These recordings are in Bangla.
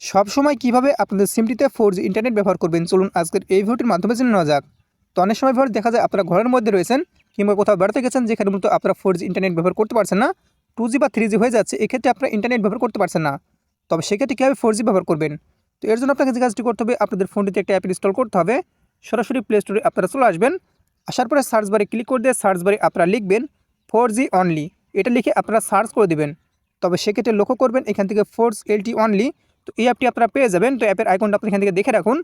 সবসময় কীভাবে আপনাদের সিমটিতে ফোর জি ইন্টারনেট ব্যবহার করবেন? চলুন আজকের এই ভিডিওটির মাধ্যমে জেনে নেওয়া যাক। তো অনেক সময় ভর দেখা যায় আপনারা ঘরের মধ্যে রয়েছেন কিংবা কোথাও বেড়াতে গেছেন, যেখানে মূলত আপনারা ফোর জি ইন্টারনেট ব্যবহার করতে পারছেন না। টু জি বা থ্রি জি হয়ে যাচ্ছে, এক্ষেত্রে আপনারা ইন্টারনেট ব্যবহার করতে পারছেন না। তবে সেক্ষেত্রে কীভাবে ফোর জি ব্যবহার করবেন? তো এর জন্য আপনাকে যে কাজটি করতে হবে, আপনাদের ফোনটিতে একটা অ্যাপ ইনস্টল করতে হবে। সরাসরি প্লে স্টোরে আপনারা চলে আসবেন। আসার পরে সার্চ বারে ক্লিক করে দিয়ে সার্চ বারে আপনারা লিখবেন ফোর জি অনলি এটা লিখে আপনারা সার্চ করে দেবেন। তবে সেক্ষেত্রে লক্ষ্য করবেন, এখান থেকে ফোর্স এলটি অনলি তো এই অ্যাপটি আপনারা পেয়ে যাবেন। তো অ্যাপের আইকনটা আপনি এখান থেকে দেখে রাখুন।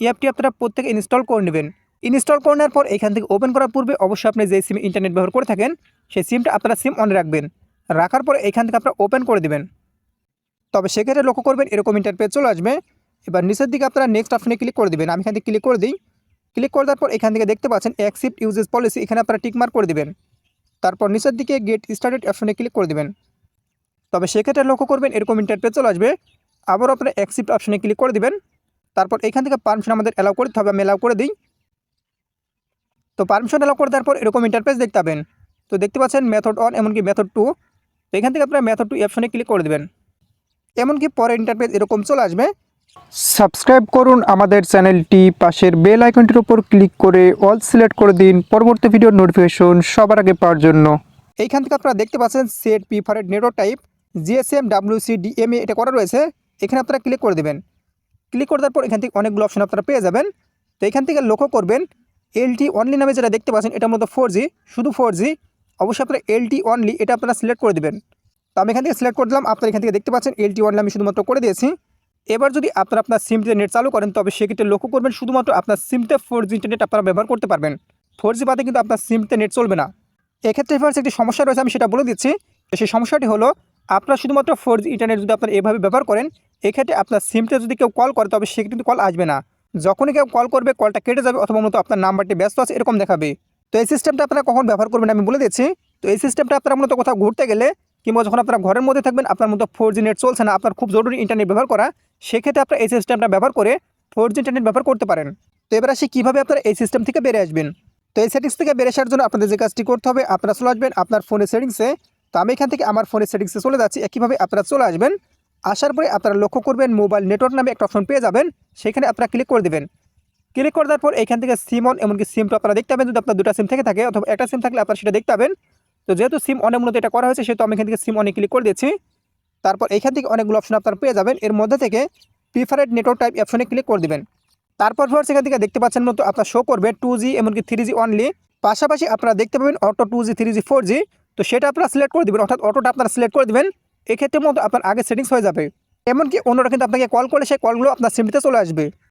এই অ্যাপটি আপনারা প্রত্যেকে ইনস্টল করে নেবেন। ইনস্টল করে নেওয়ার পর এখান থেকে ওপেন করার পূর্বে অবশ্যই আপনি যে সিমে ইন্টারনেট ব্যবহার করে থাকেন, সেই সিমটা আপনারা সিম অন রাখবেন। রাখার পর এখান থেকে আপনারা ওপেন করে দেবেন। তবে সেক্ষেত্রে লক্ষ্য করবেন, এরকম ইন্টারপেজ চলে আসবে। এবার নিচের দিকে আপনারা নেক্সট অপশনে ক্লিক করে দেবেন। আমি এখান থেকে ক্লিক করে দিই। ক্লিক করে দেওয়ার পর এখান থেকে দেখতে পাচ্ছেন অ্যাকসেপ্ট ইউজেস পলিসি এখানে আপনারা টিকমার্ক করে দেবেন। তারপর নিচের দিকে গেট স্টার্টেড অপশনে ক্লিক করে দেবেন। তবে সেক্ষেত্রে লক্ষ্য করবেন, এরকম ইন্টারপেজ চলে আসবে। আবারও আপনারা অ্যাকসেপ্ট অপশনে ক্লিক করে দিবেন। তারপর এখান থেকে পারমিশন আমাদের অ্যালাউ করতে হবে। আমি অ্যালাউ করে দিই। তো পারমিশন অ্যালাউ করে দেওয়ার পর এরকম ইন্টারপেজ দেখতে পাবেন। তো দেখতে পাচ্ছেন মেথড অন এমনকি মেথড টু তো এখান থেকে আপনারা মেথড টু অপশনে ক্লিক করে দেবেন। এমনকি পরে ইন্টারপেজ এরকম চলে আসবে। সাবস্ক্রাইব করুন আমাদের চ্যানেলটি। পাশের বেল আইকনটির উপর ক্লিক করে অল সিলেক্ট করে দিন। পরবর্তী ভিডিওর নোটিফিকেশন সবার আগে পাওয়ার জন্য। এইখান থেকে আপনারা দেখতে পাচ্ছেন set preferred network type GSM WCDMA এটা করা রয়েছে। এখানে আপনারা ক্লিক করে দেবেন। ক্লিক করে দেওয়ার পর এখান থেকে অনেকগুলো অপশন আপনারা পেয়ে যাবেন। তো এখান থেকে লক্ষ্য করবেন এলটি অনলি নামে যেটা দেখতে পাচ্ছেন, এটা মূলত ফোর শুধু ফোর জি অবশ্যই আপনারা এলটি অনলি এটা আপনারা সিলেক্ট করে দেবেন। তো আমি এখান থেকে সিলেক্ট করে দিলাম, আপনারা এখান থেকে দেখতে পাচ্ছেন এলটি অনলি আমি শুধুমাত্র করে দিয়েছি। এবার যদি আপনারা আপনার সিমটিতে নেট চালু করেন, তবে সেক্ষেত্রে লক্ষ্য করবেন শুধুমাত্র আপনার সিমতে ফোর জি ইন্টারনেট আপনারা ব্যবহার করতে পারবেন। ফোর জি বাদে কিন্তু আপনার সিমতে নেট চলবে না। এক্ষেত্রে ফার্স্ট একটি সমস্যা রয়েছে, আমি সেটা বলে দিচ্ছি। সেই সমস্যাটি হলো, আপনার শুধুমাত্র ফোর জি ইন্টারনেট যদি আপনারা এভাবে ব্যবহার করেন এক্ষেত্রে আপনার সিমটা যদি কেউ কল করে, তবে সে কিন্তু কল আসবে না। যখনই কেউ কল করবে কলটা কেটে যাবে অথবা মূলত আপনার নাম্বারটি ব্যস্ত আছে, এরকম দেখাবে। তো এই সিস্টেমটা আপনারা কখন ব্যবহার করবেন আমি বলে দিচ্ছি। তো এই সিস্টেমটা আপনারা মূলত কোথাও ঘুরতে গেলে কিংবা যখন আপনারা ঘরের মধ্যে থাকবেন, আপনার মতো ফোর জি নেট চলছে না, আপনার খুব জরুরি ইন্টারনেট ব্যবহার করা, সেক্ষেত্রে আপনারা এই সিস্টেমটা ব্যবহার করে ফোর জি ইন্টারনেট ব্যবহার করতে পারেন। তো এবার আসি কীভাবে আপনারা এই সিস্টেম থেকে বেরিয়ে আসবেন। তো এই সেটিংস থেকে বেরিয়ে আসার জন্য আপনাদের যে কাজটি করতে হবে, আপনারা চলে আসবেন আপনার ফোনের সেটিংসে তো আমি এখান থেকে আমার ফোনের সেটিংসে চলে যাচ্ছি। একইভাবে আপনারা চলে আসবেন আসার পরে আপনারা লক্ষ্য করবেন মোবাইল নেটওয়ার্ক নামে একটা অপশন পেয়ে যাবেন। সেখানে আপনারা ক্লিক করে দেবেন। ক্লিক করে দেওয়ার পর এখান থেকে সিম অন এমনকি সিমটা আপনারা দেখতে পাবেন। যদি আপনার দুটো সিম থেকে থাকে অথবা একটা সিম থাকলে আপনারা সেটা দেখতে পাবেন। তো যেহেতু সিম অনেক মূলত এটা করা হয়েছে, সেহেতু আমি এখান থেকে সিম অনেক ক্লিক করে দিচ্ছি তারপর এখান থেকে অনেকগুলো অপশন আপনারা পেয়ে যাবেন। এর মধ্যে থেকে প্রিফারেড নেটওয়ার্ক টাইপ অপশনে ক্লিক করে দেবেন। তারপর ফার্স্ট এখান থেকে দেখতে পাচ্ছেন মতো আপনার শো করবে টু জি এমনকি থ্রি জি অনলি পাশাপাশি আপনারা দেখতে পাবেন auto two G three G four G তো সেটা আপনারা সিলেক্ট করে দেবেন, অর্থাৎ অটোটা আপনারা সিলেক্ট করে দেবেন। এক্ষেত্রে মতো আপনার আগে সেটিংস হয়ে যাবে। এমনকি অন্যরা কিন্তু আপনাকে কল করলে সেই কলগুলো আপনার সিমটিতে চলে আসবে।